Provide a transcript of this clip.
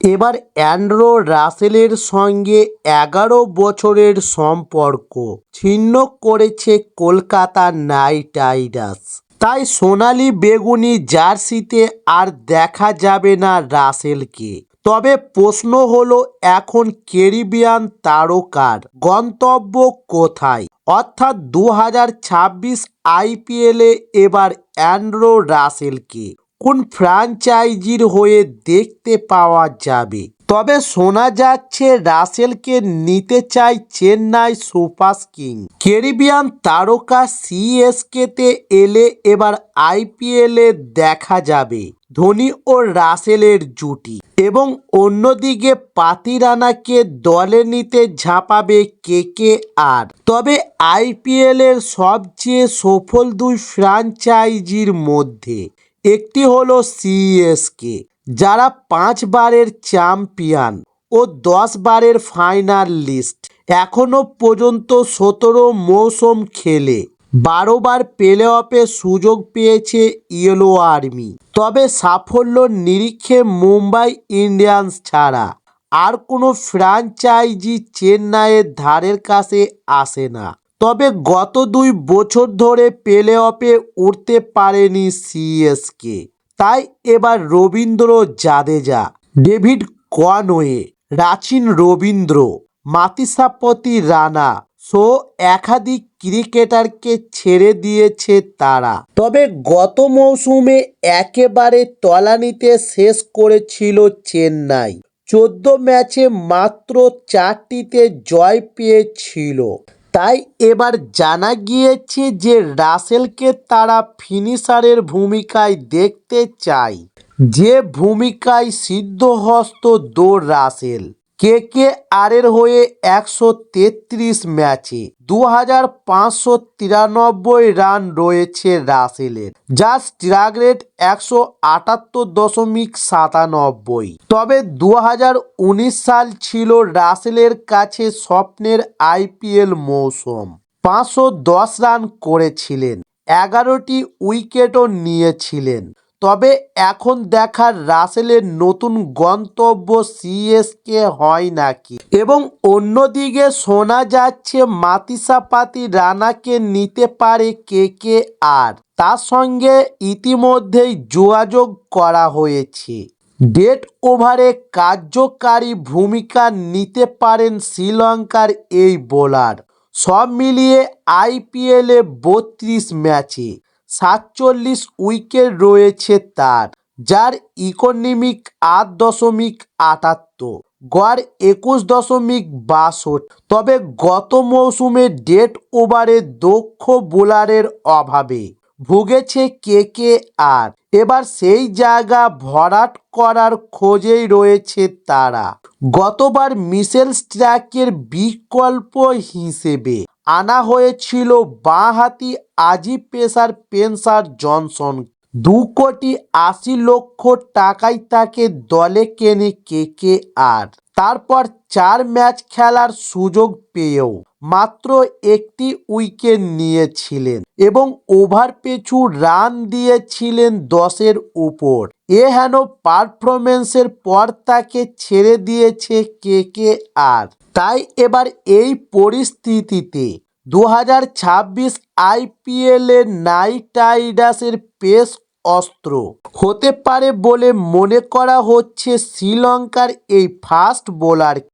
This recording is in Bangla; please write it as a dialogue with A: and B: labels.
A: এবার অ্যান্ড্রো রাসেলের সঙ্গে এগারো বছরের সম্পর্ক। ছিন্ন করেছে কলকাতা নাইট রাইডার্স। তাই সোনালি বেগুনি জার্সিতে আর দেখা যাবে না রাসেলকে। তবে প্রশ্ন হলো, এখন ক্যারিবিয়ান তারকার গন্তব্য কোথায়? অর্থাৎ দু হাজার ছাব্বিশ আইপিএলে এবার অ্যান্ড্রো রাসেলকে। কোন ফ্র্যাঞ্চাইজির হয়ে দেখতে পাওয়া যাবে? তবে শোনা যাচ্ছে রাসেলকে নিতে চায় চেন্নাই সুপার কিং ক্যারিবিয়ান তারকা সিএসকেতে এলে এবার আইপিএলে দেখা যাবে। ধোনি ও রাসেলের জুটি। এবং অন্যদিকে পাতিরানাকে দলে নিতে ঝাঁপাবে কে কে আর তবে আইপিএলের সবচেয়ে সফল দুই ফ্র্যাঞ্চাইজির মধ্যে একটি হলো সিএসকে যারা পাঁচবারের চ্যাম্পিয়ন ও দশ বারের ফাইনালিস্ট এখনও পর্যন্ত সতেরো মৌসুম খেলে বারোবার প্লে অফে সুযোগ পেয়েছে ইয়েলো আর্মি। তবে সাফল্য নিরীক্ষে মুম্বাই ইন্ডিয়ান্স ছাড়া আর কোনো ফ্র্যাঞ্চাইজি চেন্নাইয়ের ধারের কাছে আসে না। তবে গত দুই বছর ধরে প্লে অফে উঠতে পারেনি সিএসকে। তাই এবার রবীন্দ্র জাদেজা, ডেভিড কনওয়ে, রাচিন রবীন্দ্র, মাতিসাপতি রানা সো একাধিক ক্রিকেটারকে ছেড়ে দিয়েছে তারা। তবে গত মৌসুমে একেবারে তলানিতে শেষ করেছিল চেন্নাই। চোদ্দ ম্যাচে মাত্র চারটিতে জয় পেয়েছিল। তাই এবার জানা গিয়েছে যে রাসেলকে তারা ফিনিশারের ভূমিকায় দেখতে চায়। যে ভূমিকায় সিদ্ধহস্ত দো রাসেল। কে কে আর এর হয়ে একশো তেত্রিশ ম্যাচে দু হাজার পাঁচশো তিরানব্বই রান রয়েছে রাসেলের যার স্ট্রাইক রেট একশো আটাত্তর দশমিক সাতানব্বই। তবে দু হাজার উনিশ সাল ছিল রাসেলের কাছে স্বপ্নের আইপিএল মৌসুম। পাঁচশো দশ রান করেছিলেন, এগারোটি উইকেটও নিয়েছিলেন। তবে এখন দেখার রাসেলের নতুন গন্তব্য সিএসকে হয় নাকি? এবং অন্যদিকে শোনা যাচ্ছে মাতিসাপাতি রানাকে নিতে পারে কে কে আর তার সঙ্গে ইতিমধ্যেই যোগাযোগ করা হয়েছে। ডেট ওভারে কার্যকারী ভূমিকা নিতে পারেন শ্রীলঙ্কার এই বোলার। সব মিলিয়ে আইপিএলে বত্রিশ ম্যাচে। সাতচল্লিশ উইকেট রয়েছে তার, যার ইকোনমিক আট দশমিক আটাত্তর, গড় একুশ দশমিক বাষট তবে গত মৌসুমে ডেট ওভারে দক্ষ বোলারের অভাবে ভুগেছে কে কে আর। এবার সেই জায়গা ভরাট করার খোঁজেই রয়েছে তারা। গতবার মিশেল স্ট্র্যাকের বিকল্প হিসেবে আনা হয়েছিল বাঁহাতি আজি পেসার পেনসার জনসন। দু কোটি আশি লক্ষ টাকায় তাকে দলে কেনে কে কে আর। তারপর চার ম্যাচ খেলার সুযোগ পেয়েও মাত্র একটি উইকেট নিয়েছিলেন এবং ওভার পিছু রান দিয়েছিলেন দশের উপর। এ হেন পারফরমেন্সের পর তাকে ছেড়ে দিয়েছে কে কে আর তাই এবার এই পরিস্থিতিতে দু হাজার ছাব্বিশ আইপিএলে নাইট রাইডার্সের পেস অস্ত্র। হতে পারে বলে মনে করা হচ্ছে শ্রীলঙ্কার এই ফাস্ট বোলার